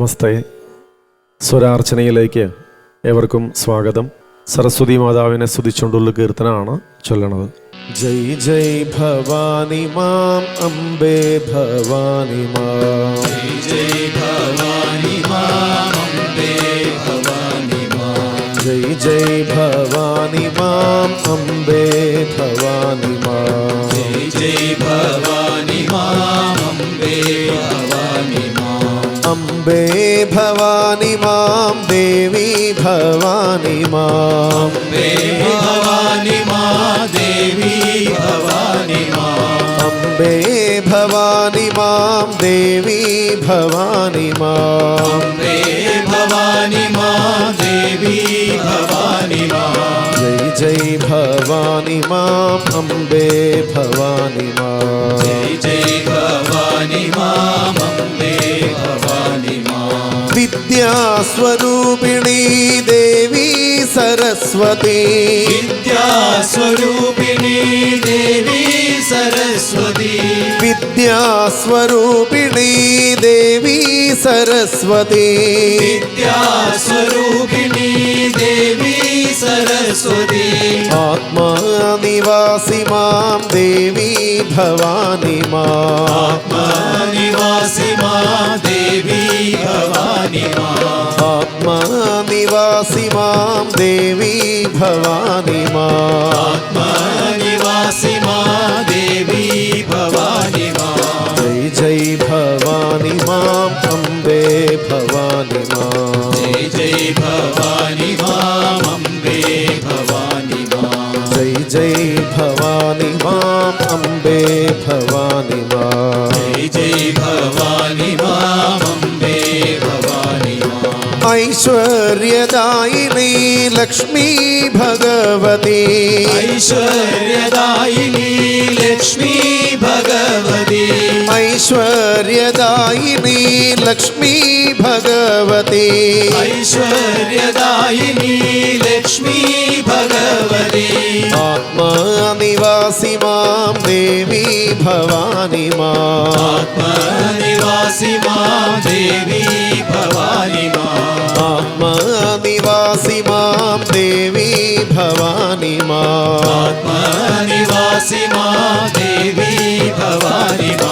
നമസ്തേ. സ്വരാർച്ചനയിലേക്ക് ഏവർക്കും സ്വാഗതം. സരസ്വതി മാതാവിനെ സ്തുതിച്ചുകൊണ്ടുള്ള കീർത്തനമാണ് ചൊല്ലണത്. ജയ് ജയ് ഭവാനി മാം അംബേ ഭവാനി മാം. ജയ് ജയ് ഭവാനി മാം അംബേ ഭവാനി മാം. അംബേ ഭവാനി മാം. ജയ് ഭവാനി മാം അംബേ ഭവാനി अम्बे भवानी माम देवी भवानी माम अम्बे भवानी माम देवी भवानी माम अम्बे भवानी माम देवी भवानी माम अम्बे भवानी माम देवी भवानी माँ। जय जय भवानी माम अम्बे भवानी माम जय जय भवानी माँ अम्बे विद्यास्वरूपिणी देवी सरस्वती विद्यास्वरूपिणी देवी सरस्वती विद्यास्वरूपिणी देवी सरस्वती विद्यास्वरूपिणी देवी सरस्वती आत्मा निवासि मां देवी भवानी माँ। निवासी माँ देवी भवानी माँ। आत्मा निवासी माँ देवी भवानी माँ। निवासी माँ देवी भवानी माँ। जय जय भवानी माँ अम्बे भवानी माँ। जय जय भवानी माँ ജയ് ജയ് ഭവാനി മാം अम्बे ഭവാനി मां। ജയ് जय ഭവാനി मां अम्बे ഭവാനി മാ ഐശ്വര്യദായിനി ലക്ഷ്മി ഭഗവതി ഐശ്വര്യദായിനി ലക്ഷ്മി ഭഗവതി ഐശ്വര്യദായിനി ലക്ഷ്മി ഭഗവതി ഐശ്വര്യദായിനി ലക്ഷ്മി ഭഗവതി ആത്മാനിവാസി മാം ദേവി ഭവാനി മാം ആത്മനിവാസി മാ ദേവി ഭവാനി മാ ആത്മാനിവാസി മാം ദേവി ഭവാനി മാം ആത്മനിവാസി മാ ദേവി ഭവാനി മാ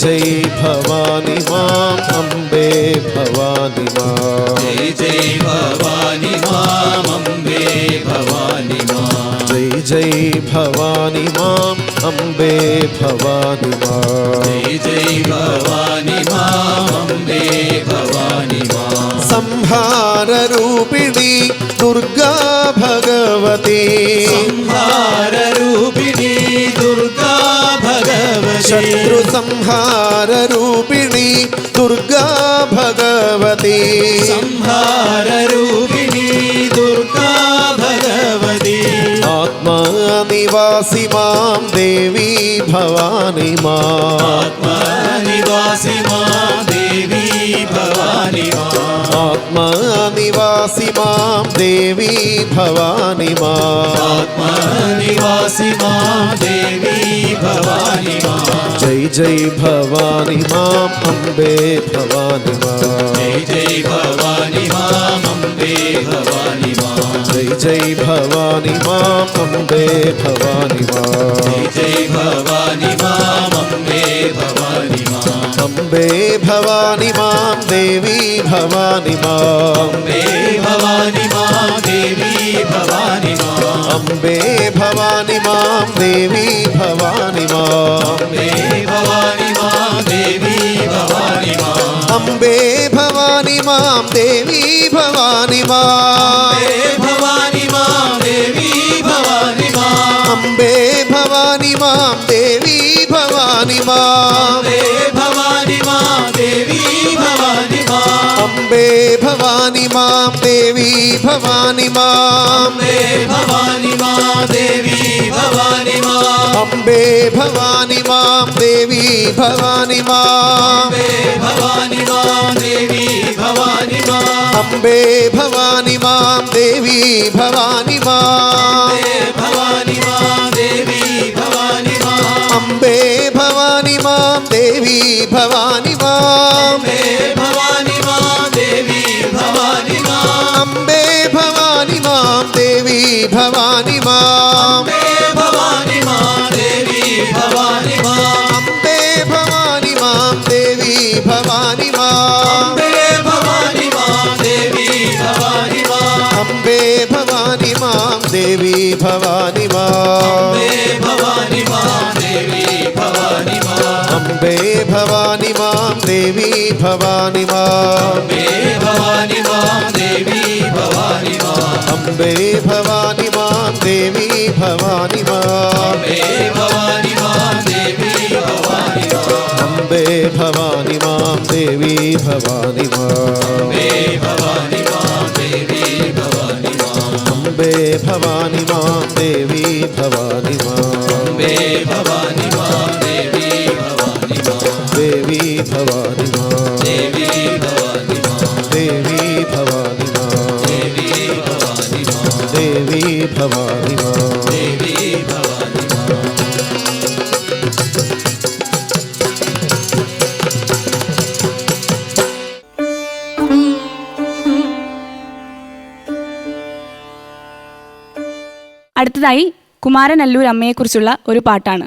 जय भवानी माँ अम्बे भवानी माँ। जय जय भवानी माँ अम्बे भवानी माँ। जय जय भवानी माम अम्बे भवानी माँ। जय जय भवानी माँ अम्बे भवानी माँ। संहाररूपिणी दुर्गा भगवती। संहाररूपिणी शत्रुसंहाररूपिणी दुर्गा भगवती संहाररूपिणी दुर्गा भगवती आत्मानिवासि मां देवी भवानि मात्मानिवासि मां देवी भवानि मा आत्मनिवासि माँ देवी भवानि मा। आत्मनिवासि मा देवी भवानि मा। जय जय भवानी माँ अम्बे भवानि मा। जय जय भवानी माम् अम्बे भवानि मा। जय जय भवानी माम् अम्बे भवानि मा। जय जय भवानि माम् अम्बे भवानि अम्बे भवानी माँ देवी भवानी माँ। भवानी माँ देवी भवानी माँ। अम्बे भवानी माँ देवी भवानी माँ। भवानी माँ देवी भवानी माँ। अम्बे भवानी माँ देवी भवानी माँ। भवानी माँ देवी भवानी माँ। अम्बे भवानी माँ देवी भवानी माँ। अम्बे भवानी माँ देवी भवानी माँ। अम्बे भवानी माँ देवी भवानी माँ। अम्बे भवानी माँ देवी भवानी माँ। अम्बे भवानी माँ देवी भवानी माँ। अम्बे भवानी माँ देवी भवानी माँ। भवानी माँ देवी भवानी माँ। अम्बे भवानी माँ देवी भवानी माँ। भवानी దేవి భవాని మా భవాని మా దేవి భవాని మా అంబే భవాని మా దేవి భవాని మా అంబే భవాని మా దేవి భవాని మా భవాని మా अम्बे भवानि मां देवी भवानि मां भवानि मां देवी भवानि मां अम्बे भवानि मां देवी भवानि मां भवानि मां देवी भवानि मां अम्बे भवानि मां देवी भवानि मां अम्बे भवानि मां देवी भवानि मां अम्बे भवानि मां देवी ദേവി मा देवी ദേവി मा देवी ദേവി मा देवी ദേവി मा देवी ദേവി मा देवी ദേവി मा അടുത്തതായി കുമാരനല്ലൂർ അമ്മയെക്കുറിച്ചുള്ള ഒരു പാട്ടാണ്.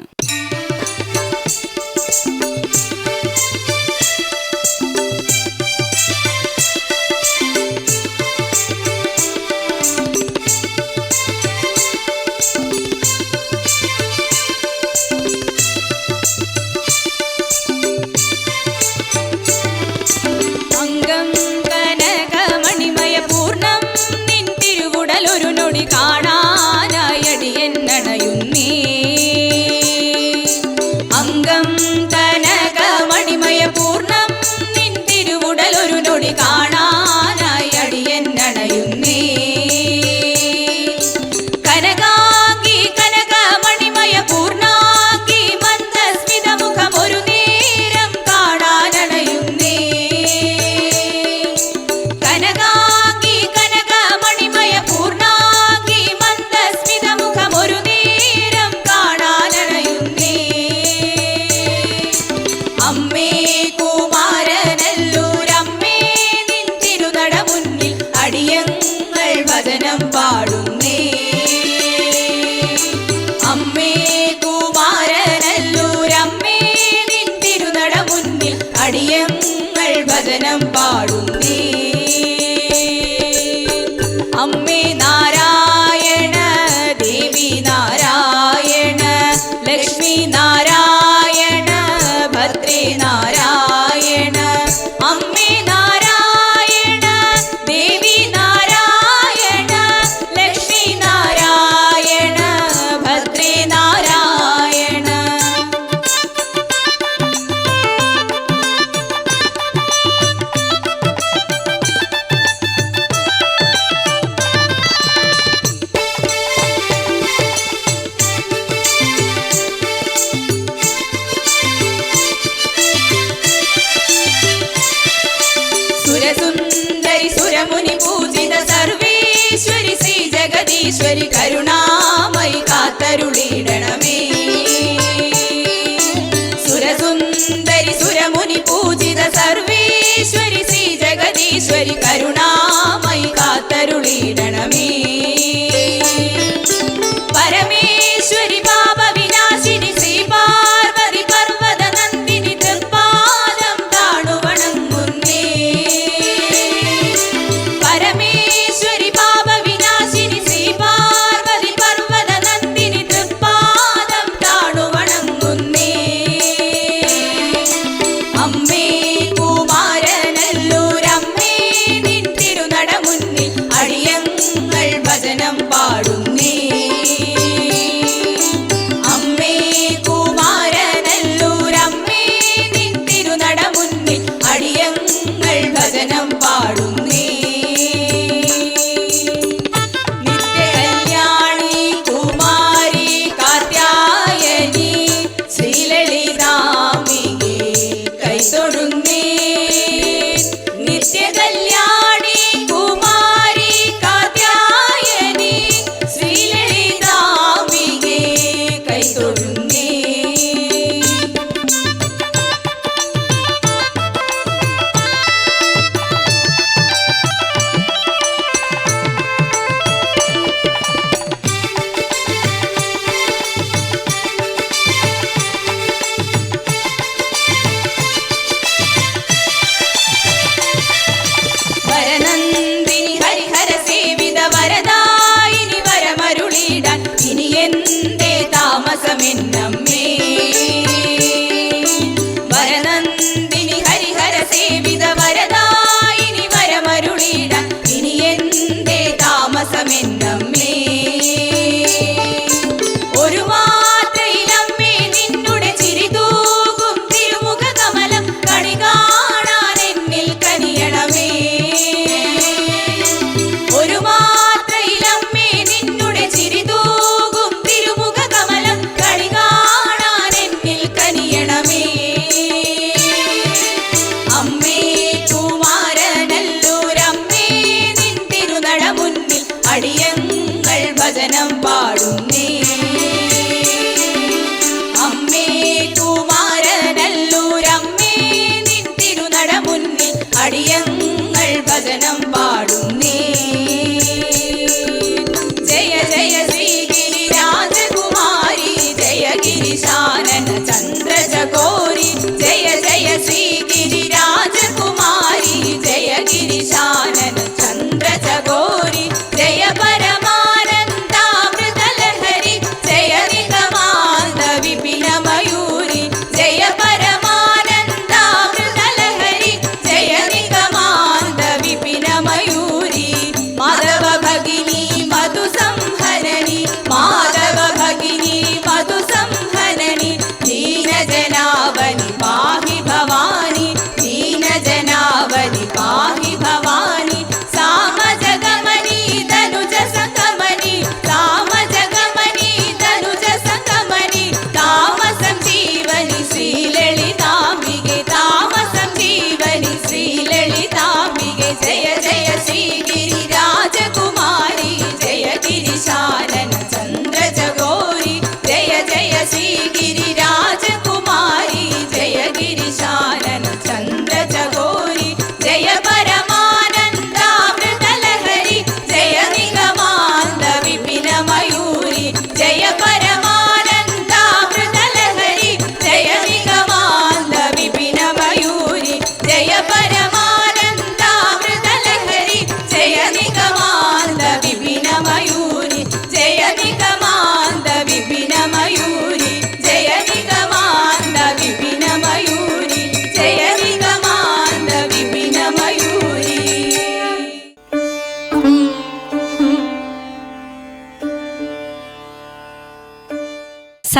கருணாமை காத்தருளே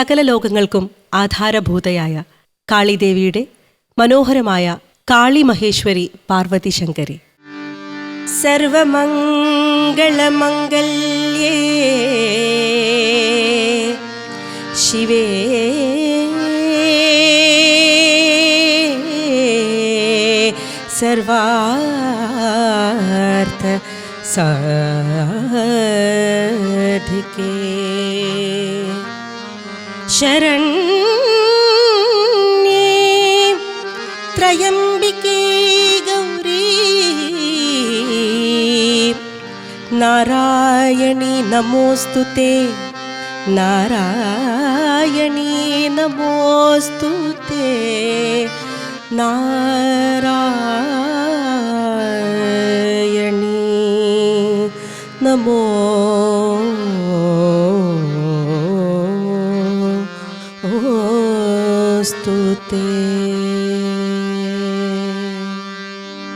സകല ലോകങ്ങൾക്കും ആധാരഭൂതയായ കാളിദേവിയുടെ മനോഹരമായ കാളി മഹേശ്വരി പാർവതി ശങ്കരി സർവമംഗളമംഗല്യേ. ശിവേ. സർവാർത്ഥ സാധികേ शरण्ये त्रयम्बिके गौरी नारायणी नमोऽस्तु ते नारायणी नमोऽस्तु ते नारायणी नमो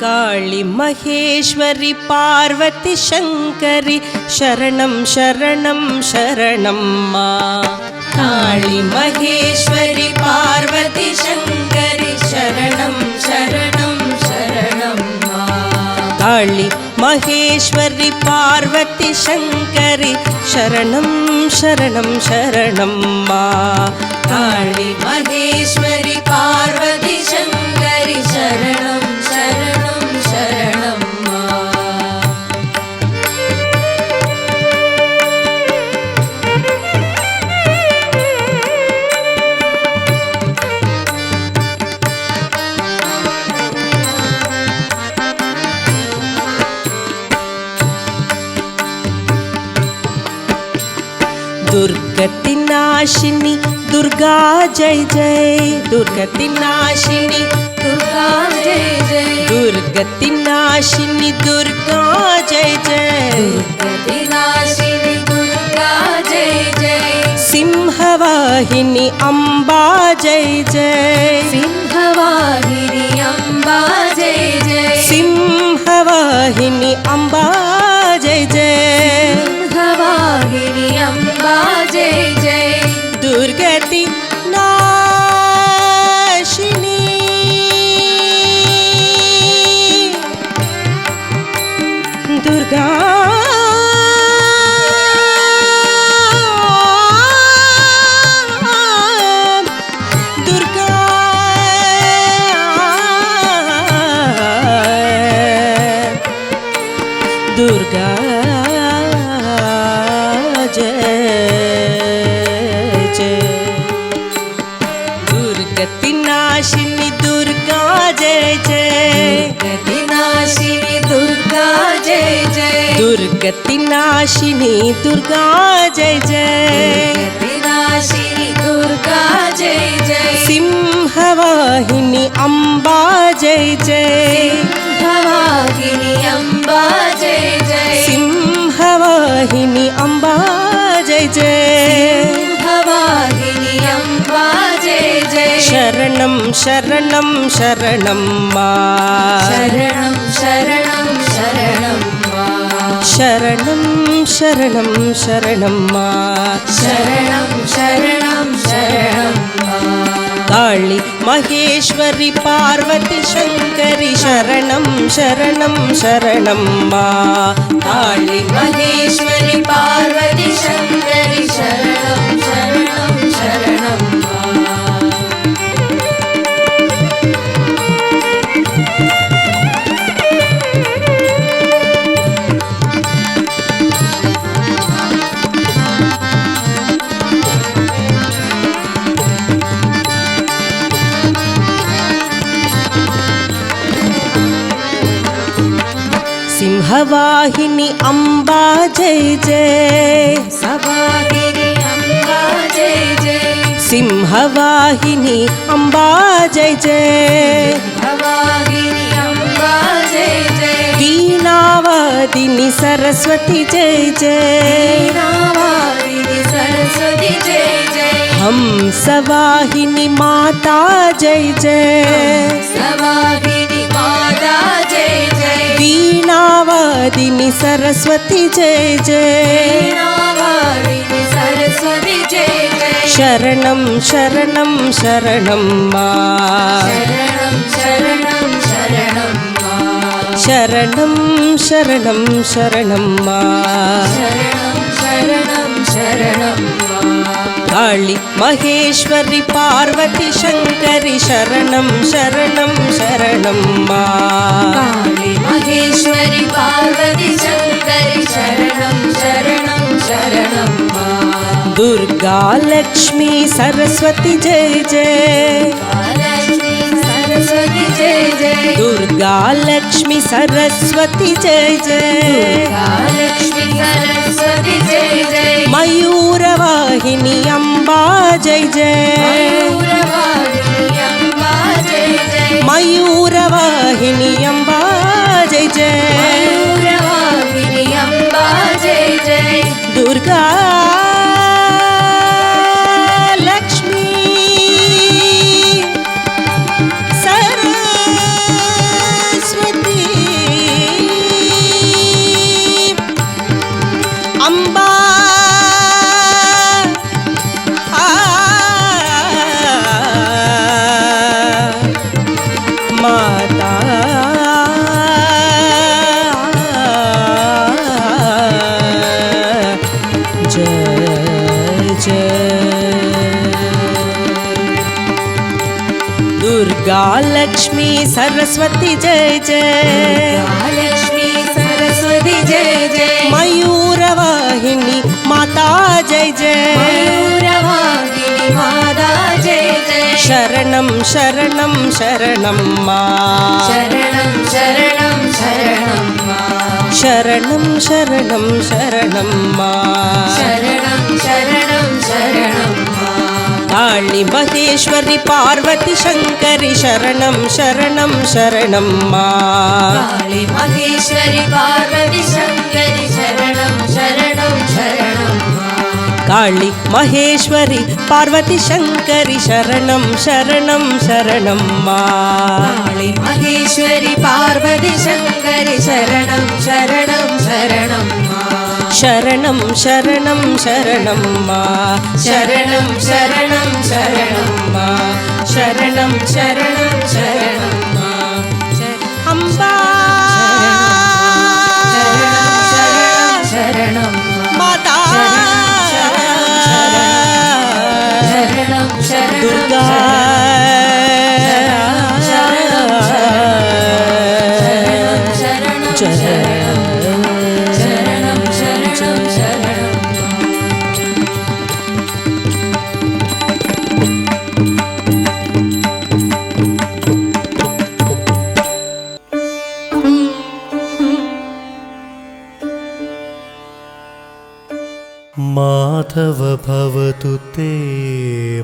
காளி மகேஸ்வரி பார்வதி சங்கரி சரணம் சரணம் சரணம்மா. காளி மகேஸ்வரி பார்வதி சங்கரி சரணம் சரணம் சரணம்மா. காளி மகேஸ்வரி பார்வதி சங்கரி சரணம் சரணம் சரணம்மா. காளி மகேஸ்வரி பார்வதி சங்கரி சரணம் दुर्गतिनाशिनी दुर्गा जय जय। दुर्गति नाशिनी दुर्गा जय जय। दुर्गतिनाशिनी दुर्गा जय जय। दुर्गतिनाशिनि दुर्गा जय जय। सिंहवाहिनी अम्बा जय जय। सिंहवाहिनी अम्बा जय जय। सिंहवाहिनी अम्बा विनाशिनी दुर्गा जय जय विनाशिनी दुर्गा जय जय सिंहवाहिनी अम्बा जय जय भवागिनी अम्बा जय जय सिंहवाहिनी अम्बा जय जय भवागिनी अम्बा जय जय शरणं शरणं शरणं मा शरणं शरणं शरणं சரணம் சரணம் சரணம்மா சரணம் சரணம் சரணம் காளி மகேஸ்வரி பார்வதி சங்கரி சரணம் சரணம் சரணம்மா காளி மகேஸ்வரி பார்வதி சங்கரி सिंहवाहिनी अम्बा जय जय सवागिनी अम्बा जय जय सिंहवाहिनी अम्बा जय जय भवागिनी अम्बा जय जय वीणावादिनी सरस्वती जय जय वीणावादिनी सरस्वती जय जय हंसवाहिनी माता जय जय सवागिनी माता जय जय वीणावादिनी सरस्वती जय जय वीणावादिनी सरस्वती जय जय शरणं शरणं शरणं मा शरणं शरणं शरणं मा शरणं शरणं शरणं मा शरणं शरणं शरणं காளி மகேஸ்வரி பார்வதி சங்கரி சரணம் சரணம் சரணம் காளி மகேஸ்வரி பார்வதி சங்கரி சரணம் சரணம் சரணம் துர்கா லக்ஷ்மி சரஸ்வதி ஜெய ஜெய लक्ष्मी सरस्वती जय जय महालक्ष्मी सरस्वती जय जय मयूरवाहिनी अम्बा जय जय मयूरवाहिनी अम्बा जय जय मयूरवाहिनी लक्ष्मी सरस्वती जय जय महालक्ष्मी सरस्वती जय जय मयूरवाहिनी माता जय जय मयूरवाहिनी माता जय जय शरणं शरणं शरणं मा शरणं शरणं शरणं मा शरणं शरणं शरणं मा शरणं शरणं शरणं मा காளி மகேஸ்வரி பார்வதி சங்கரி சரணம் சரணம் சரணம் மா காளி மகேஸ்வரி பார்வதி சங்கரி சரணம் சரணம் சரணம் காளி மகேஸ்வரி பார்வதி சங்கரி சரணம் சரணம் சரணம் மா காளி மகேஸ்வரி பார்வதி சங்கரி சரணம் சரணம் சரணம் மா சரணம் சரணம் சரணம்மா சரணம் சரணம் சரணம்மா சரணம் சரணம் சரணம் माधव भवतु ते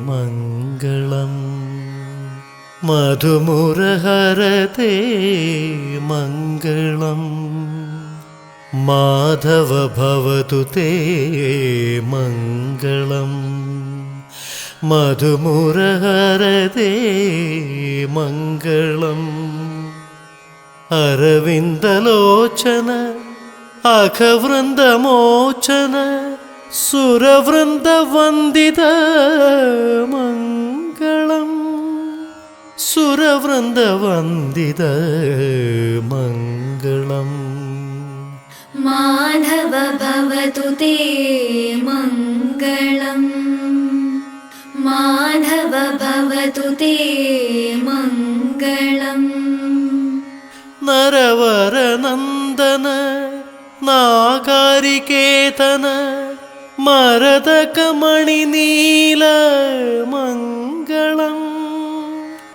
मङ्गलम् मधुमुरहरते मङ्गलम् माधव भवतु ते मङ्गलम् मधुमुरहरते मङ्गलम् अरविन्दलोचन अखवृन्दमोचन സുരവൃന്ദവന്ദിതമംഗളം. സുരവൃന്ദവന്ദിതമംഗളം. മാധവ ഭവതു മംഗളം. മാധവ ഭവതു മംഗളം. നരവരനന്ദന നാകാരികേതന മരതകമണിനീല മംഗളം.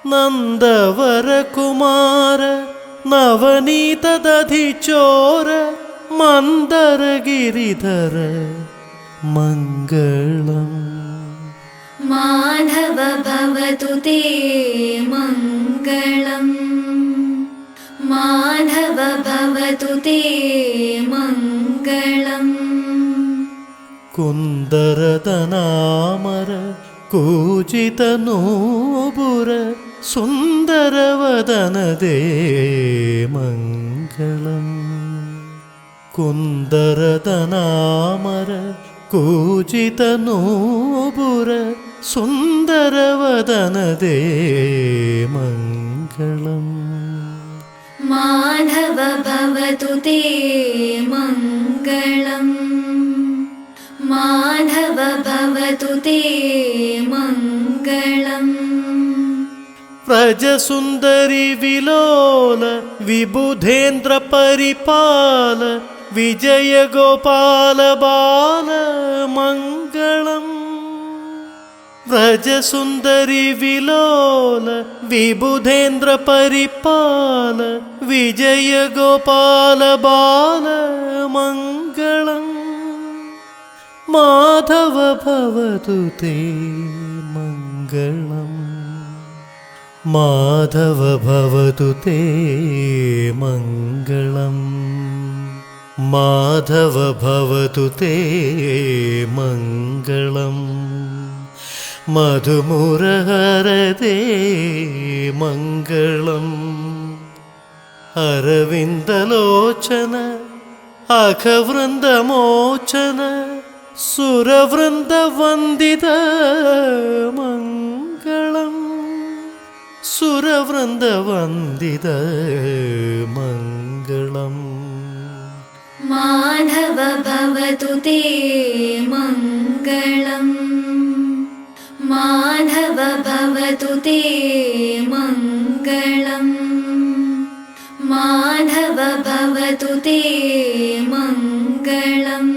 നന്ദവരകുമാര നവനീതദധിചോര മന്ദരഗിരിധര മംഗളം. മാധവ ഭവതു തേ മംഗളം. മാധവ ഭവതു കുന്ദരതനാമര കൂജിത നോപുര സുന്ദരവദനദേ കുന്ദരതനാമര കുന്തരതനാമര കൂജിത നോപുര സുന്ദരവദനദേ മാധവ ഭവതു തേ മംഗളം. माधव भवतु ते मङ्गलम् व्रजसुन्दरि विलोल विबुधेन्द्र परिपाल विजय गोपाल बाल मङ्गलम् മാധവ ഭവതു തേ മംഗളം. മാധവ ഭവതു തേ മംഗളം. മാധവ ഭവതു തേ മംഗളം. മധുമുരഹരതേ മംഗളം. അരവിന്ദലോചന അഖവൃന്ദമോചന സുരവൃന്ദവന്ദിത മംഗളം സുരവൃന്ദവന്ദിത മംഗളം. തേ മംഗളം. മാധവ മംഗളം മാധവ മംഗളം.